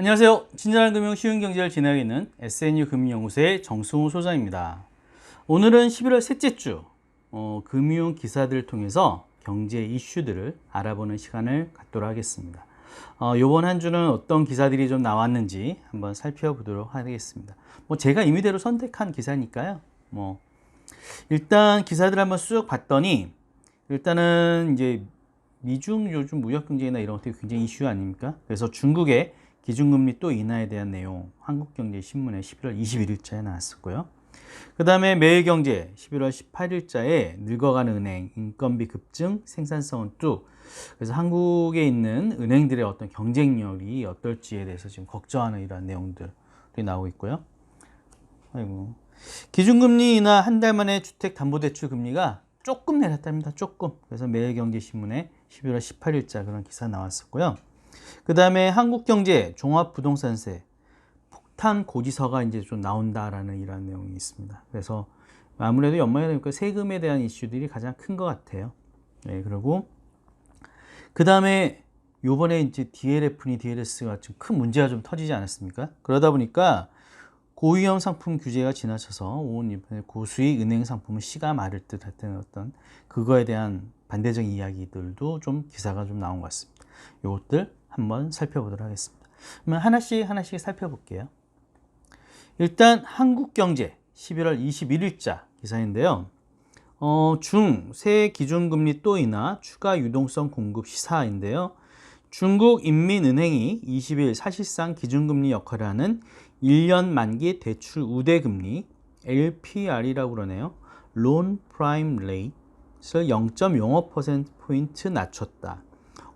안녕하세요. 친절한 금융 쉬운 경제를 진행하고 있는 SNU 금융연구소의 정승호 소장입니다. 오늘은 11월 셋째 주 어, 금융 기사들을 통해서 경제 이슈들을 알아보는 시간을 갖도록 하겠습니다. 어, 이번 한 주는 어떤 기사들이 좀 나왔는지 한번 살펴보도록 하겠습니다. 뭐 제가 임의대로 선택한 기사니까요. 뭐 일단 기사들 한번 쑥 봤더니 일단은 이제 미중 요즘 무역 경쟁이나 이런 것들이 굉장히 이슈 아닙니까? 그래서 중국의 기준금리 또 인하에 대한 내용 한국경제신문에 11월 21일자에 나왔었고요. 그 다음에 매일경제 11월 18일자에 늙어가는 은행, 인건비 급증, 생산성은 뚝. 그래서 한국에 있는 은행들의 어떤 경쟁력이 어떨지에 대해서 지금 걱정하는 이러한 내용들이 나오고 있고요. 아이고. 기준금리 인하 한 달 만에 주택담보대출 금리가 조금 내렸답니다. 조금. 그래서 매일경제신문에 11월 18일자 그런 기사 나왔었고요. 그 다음에 한국경제 종합부동산세 폭탄 고지서가 이제 좀 나온다라는 이런 내용이 있습니다. 그래서 아무래도 연말에 되니까 세금에 대한 이슈들이 가장 큰 것 같아요. 네, 그리고 그 다음에 요번에 이제 DLF니 DLS가 좀 큰 문제가 좀 터지지 않았습니까? 그러다 보니까 고위험 상품 규제가 지나쳐서 온 이번에 고수익 은행 상품은 씨가 마를 듯 했던 어떤 그거에 대한 반대적인 이야기들도 좀 기사가 좀 나온 것 같습니다. 요것들 한번 살펴보도록 하겠습니다. 그러면 하나씩 하나씩 살펴볼게요. 일단 한국경제 11월 21일자 기사인데요. 어, 중, 새 기준금리 또 인하 추가 유동성 공급 시사인데요. 중국 인민은행이 20일 사실상 기준금리 역할을 하는 1년 만기 대출 우대 금리 LPR이라고 그러네요. 론 프라임 레이트를 0.05%포인트 낮췄다.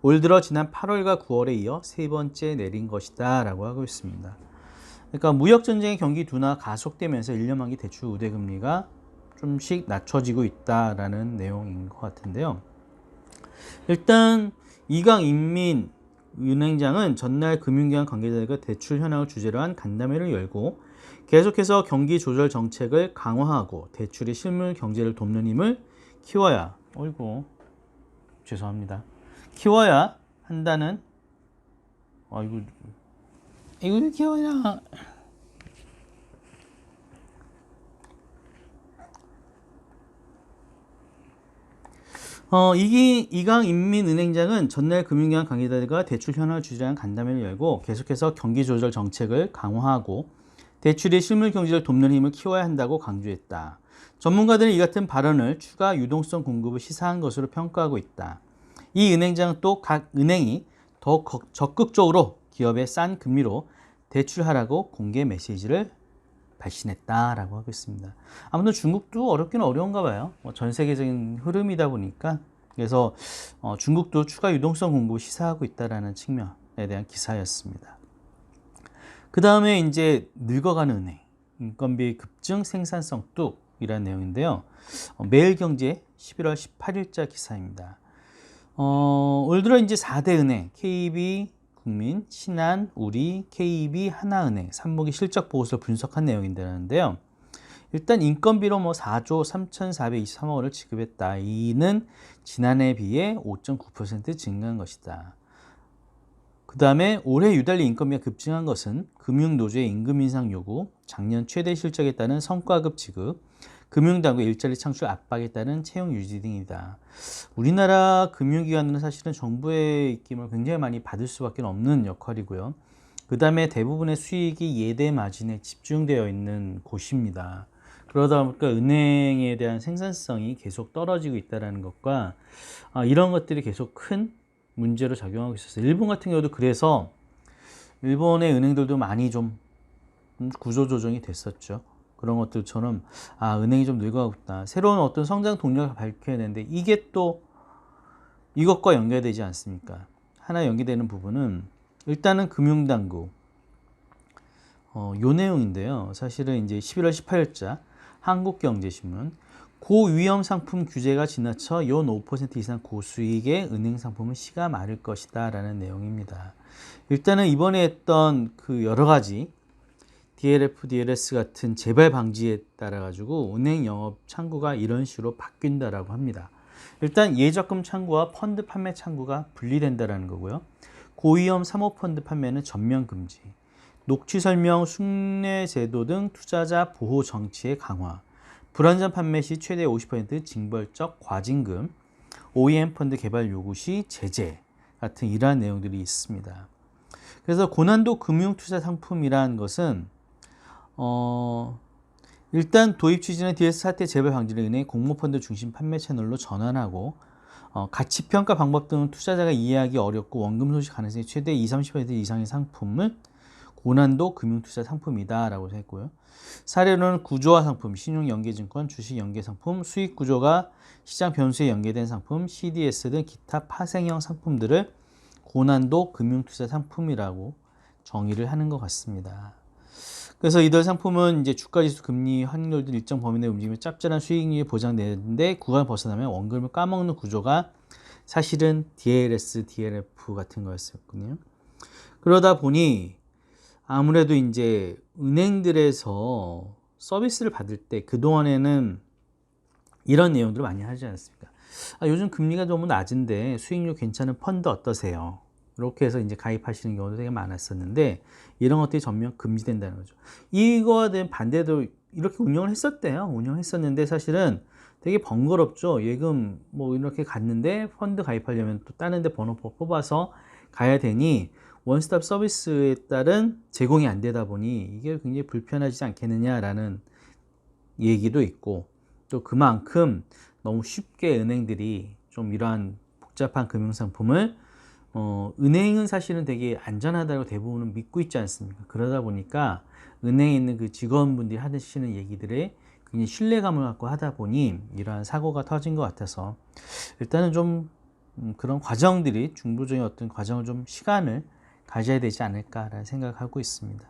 올 들어 지난 8월과 9월에 이어 세 번째 내린 것이다 라고 하고 있습니다. 그러니까 무역전쟁의 경기 둔화 가속되면서 1년 만기 대출 우대금리가 좀씩 낮춰지고 있다라는 내용인 것 같은데요. 일단 이강 인민 은행장은 전날 금융기관 관계자들과 대출 현황을 주제로 한 간담회를 열고 계속해서 경기 조절 정책을 강화하고 대출의 실물 경제를 돕는 힘을 키워야 어이구 죄송합니다. 키워야 한다는 아이고 이거 키워야 어, 이기, 이강 인민은행장은 전날 금융기관 관계자들과 대출 현황을 주제한 간담회를 열고 계속해서 경기 조절 정책을 강화하고 대출의 실물 경제를 돕는 힘을 키워야 한다고 강조했다. 전문가들은 이 같은 발언을 추가 유동성 공급을 시사한 것으로 평가하고 있다. 이 은행장은 또 각 은행이 더 적극적으로 기업에 싼 금리로 대출하라고 공개 메시지를 발신했다라고 하고 있습니다. 아무튼 중국도 어렵기는 어려운가 봐요. 뭐전 세계적인 흐름이다 보니까 그래서 어, 중국도 추가 유동성 공부 시사하고 있다라는 측면에 대한 기사였습니다. 그 다음에 이제 늙어가는 은행, 인건비 급증, 생산성 뚝이라는 내용인데요. 어, 매일경제 11월 18일자 기사입니다. 어, 올 들어 이제 4대 은행, KB, 국민, 신한, 우리, KB, 하나은행, 삼목의 실적 보고서 분석한 내용인데요. 일단 인건비로 뭐 4조 3,423억 원을 지급했다. 이는 지난해에 비해 5.9% 증가한 것이다. 그 다음에 올해 유달리 인건비가 급증한 것은 금융노조의 임금 인상 요구, 작년 최대 실적에 따른 성과급 지급, 금융당국 일자리 창출 압박에 따른 채용 유지 등이다. 우리나라 금융기관은 사실은 정부의 입김을 굉장히 많이 받을 수밖에 없는 역할이고요. 그 다음에 대부분의 수익이 예대 마진에 집중되어 있는 곳입니다. 그러다 보니까 은행에 대한 생산성이 계속 떨어지고 있다는 것과 아, 이런 것들이 계속 큰 문제로 작용하고 있었어요. 일본 같은 경우도 그래서 일본의 은행들도 많이 좀 구조조정이 됐었죠. 그런 것들처럼 아 은행이 좀 늙어가고 있다. 새로운 어떤 성장 동력을 밝혀야 되는데 이게 또 이것과 연결되지 않습니까? 하나 연계되는 부분은 일단은 금융당국 어, 요 내용인데요. 사실은 이제 11월 18일자 한국경제신문 고위험 상품 규제가 지나쳐 연 5% 이상 고수익의 은행 상품은 시가 마를 것이다 라는 내용입니다. 일단은 이번에 했던 그 여러 가지 DLF, DLS 같은 재발 방지에 따라 가지고 은행 영업 창구가 이런 식으로 바뀐다라고 합니다. 일단 예적금 창구와 펀드 판매 창구가 분리된다라는 거고요. 고위험 사모펀드 판매는 전면 금지. 녹취 설명, 숙내 제도 등 투자자 보호 정치의 강화. 불안전 판매 시 최대 50% 징벌적 과징금. OEM 펀드 개발 요구 시 제재 같은 이러한 내용들이 있습니다. 그래서 고난도 금융 투자 상품이라는 것은 어 일단 도입 취지는 DS 사태 재발 방지를 은행 공모펀드 중심 판매 채널로 전환하고 어, 가치 평가 방법 등은 투자자가 이해하기 어렵고 원금 소식 가능성이 최대 20, 30% 이상의 상품을 고난도 금융 투자 상품이다라고 했고요. 사례로는 구조화 상품, 신용 연계 증권, 주식 연계 상품, 수익 구조가 시장 변수에 연계된 상품, CDS 등 기타 파생형 상품들을 고난도 금융 투자 상품이라고 정의를 하는 것 같습니다. 그래서 이들 상품은 이제 주가지수 금리 확률들 일정 범위 내 움직이면 짭짤한 수익률이 보장되는데 구간을 벗어나면 원금을 까먹는 구조가 사실은 DLS, DLF 같은 거였었거든요. 그러다 보니 아무래도 이제 은행들에서 서비스를 받을 때 그동안에는 이런 내용들을 많이 하지 않습니까? 아, 요즘 금리가 너무 낮은데 수익률 괜찮은 펀드 어떠세요? 이렇게 해서 이제 가입하시는 경우도 되게 많았었는데 이런 것들이 전면 금지된다는 거죠. 이거와 대한 반대도 이렇게 운영을 했었대요. 운영했었는데 사실은 되게 번거롭죠. 예금 뭐 이렇게 갔는데 펀드 가입하려면 또 다른 데 번호 뽑아서 가야 되니 원스톱 서비스에 따른 제공이 안 되다 보니 이게 굉장히 불편하지 않겠느냐라는 얘기도 있고 또 그만큼 너무 쉽게 은행들이 좀 이러한 복잡한 금융상품을 어, 은행은 사실은 되게 안전하다고 대부분은 믿고 있지 않습니까? 그러다 보니까 은행에 있는 그 직원분들이 하시는 얘기들에 굉장히 신뢰감을 갖고 하다 보니 이러한 사고가 터진 것 같아서 일단은 좀 음, 그런 과정들이 중부적인 어떤 과정을 좀 시간을 가져야 되지 않을까라는 생각을 하고 있습니다.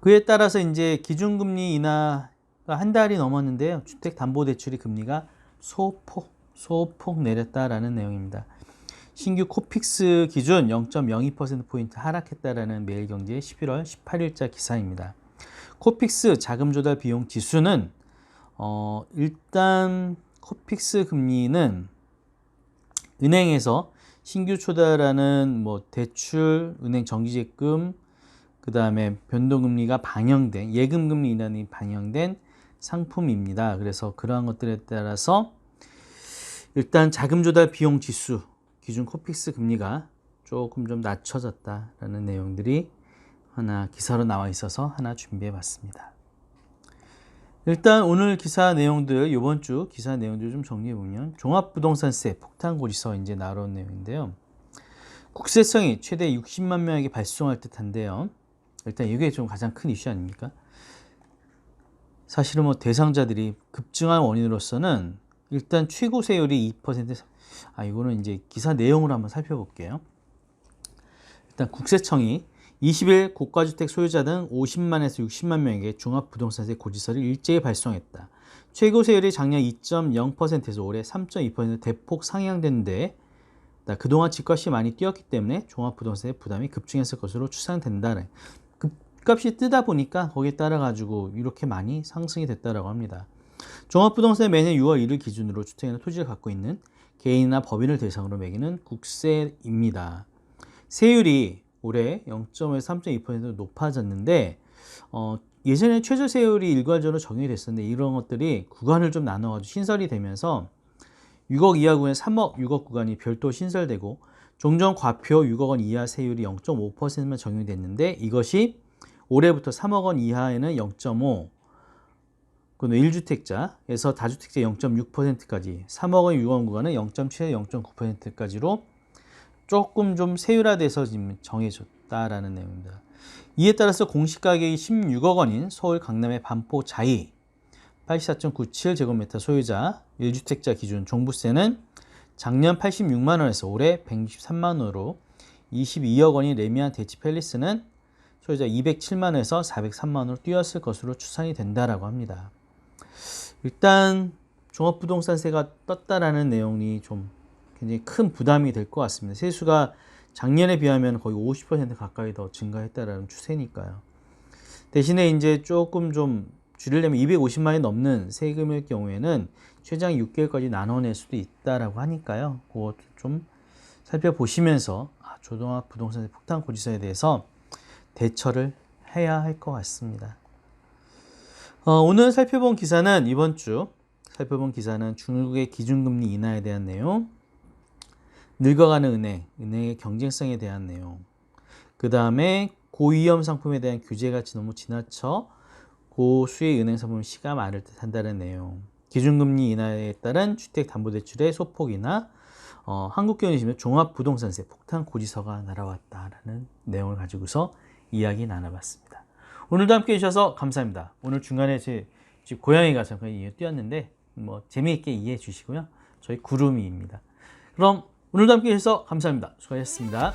그에 따라서 이제 기준금리 인하가 한 달이 넘었는데요. 주택담보대출이 금리가 소폭, 소폭 내렸다라는 내용입니다. 신규 코픽스 기준 0.02%포인트 하락했다라는 매일경제 11월 18일자 기사입니다. 코픽스 자금 조달 비용 지수는 어, 일단 코픽스 금리는 은행에서 신규 초달하는 뭐 대출, 은행 정기제금, 그 다음에 변동금리가 반영된 예금금리 인하이 반영된 상품입니다. 그래서 그러한 것들에 따라서 일단 자금 조달 비용 지수 기준 코픽스 금리가 조금 좀 낮춰졌다라는 내용들이 하나 기사로 나와 있어서 하나 준비해 봤습니다. 일단 오늘 기사 내용들 이번 주 기사 내용들 좀 정리해 보면 종합부동산세 폭탄 고지서 이제 나온 내용인데요. 국세청이 최대 60만 명에게 발송할 듯한데요. 일단 이게 좀 가장 큰 이슈 아닙니까? 사실은 뭐 대상자들이 급증한 원인으로서는 일단 최고 세율이 2%, 아, 이거는 이제 기사 내용을 한번 살펴볼게요. 일단 국세청이 20일 고가주택 소유자 등 50만에서 60만 명에게 종합부동산세 고지서를 일제히 발송했다. 최고 세율이 작년 2.0%에서 올해 3.2% 대폭 상향됐는데 그동안 집값이 많이 뛰었기 때문에 종합부동산세 부담이 급증했을 것으로 추산된다. 집값이 뜨다 보니까 거기에 따라 가지고 이렇게 많이 상승이 됐다라고 합니다. 종합부동산 매년 6월 1일 기준으로 주택이나 토지를 갖고 있는 개인이나 법인을 대상으로 매기는 국세입니다. 세율이 올해 0.에서 3.2% 높아졌는데 어, 예전에 최저 세율이 일괄적으로 적용이 됐었는데 이런 것들이 구간을 좀 나눠가지고 신설이 되면서 6억 이하 구간 3억, 6억 구간이 별도 신설되고 종전 과표 6억 원 이하 세율이 0.5%만 적용이 됐는데 이것이 올해부터 3억 원 이하에는 0.5, 그 1주택자에서 다주택자 0.6%까지 3억 원, 6억 원 구간은 0.7, 0.9%까지로 조금 좀 세율화돼서 지금 정해졌다라는 내용입니다. 이에 따라서 공시가격이 16억 원인 서울 강남의 반포 자이 84.97제곱미터 소유자 1주택자 기준 종부세는 작년 86만 원에서 올해 163만 원으로 22억 원인 레미안 대치 팰리스는 소유자 207만 원에서 403만 원으로 뛰었을 것으로 추산이 된다라고 합니다. 일단 종합부동산세가 떴다라는 내용이 좀 굉장히 큰 부담이 될 것 같습니다. 세수가 작년에 비하면 거의 50% 가까이 더 증가했다라는 추세니까요. 대신에 이제 조금 좀 줄이려면 250만이 넘는 세금일 경우에는 최장 6개월까지 나눠낼 수도 있다라고 하니까요. 그것도 좀 살펴보시면서 아, 조동학 부동산의 폭탄 고지서에 대해서 대처를 해야 할 것 같습니다. 어, 오늘 살펴본 기사는 이번 주 살펴본 기사는 중국의 기준금리 인하에 대한 내용, 늙어가는 은행, 은행의 경쟁성에 대한 내용, 그 다음에 고위험 상품에 대한 규제 가치 너무 지나쳐 고수의 은행 상품 시가 많을 듯 한다는 내용, 기준금리 인하에 따른 주택담보대출의 소폭이나 어, 한국경제신문 종합부동산세 폭탄 고지서가 날아왔다라는 내용을 가지고서 이야기 나눠봤습니다. 오늘도 함께 해주셔서 감사합니다. 오늘 중간에 제집 고양이가 잠깐 이해 뛰었는데 뭐 재미있게 이해해 주시고요. 저희 구름이입니다. 그럼 오늘도 함께 해주셔서 감사합니다. 수고하셨습니다.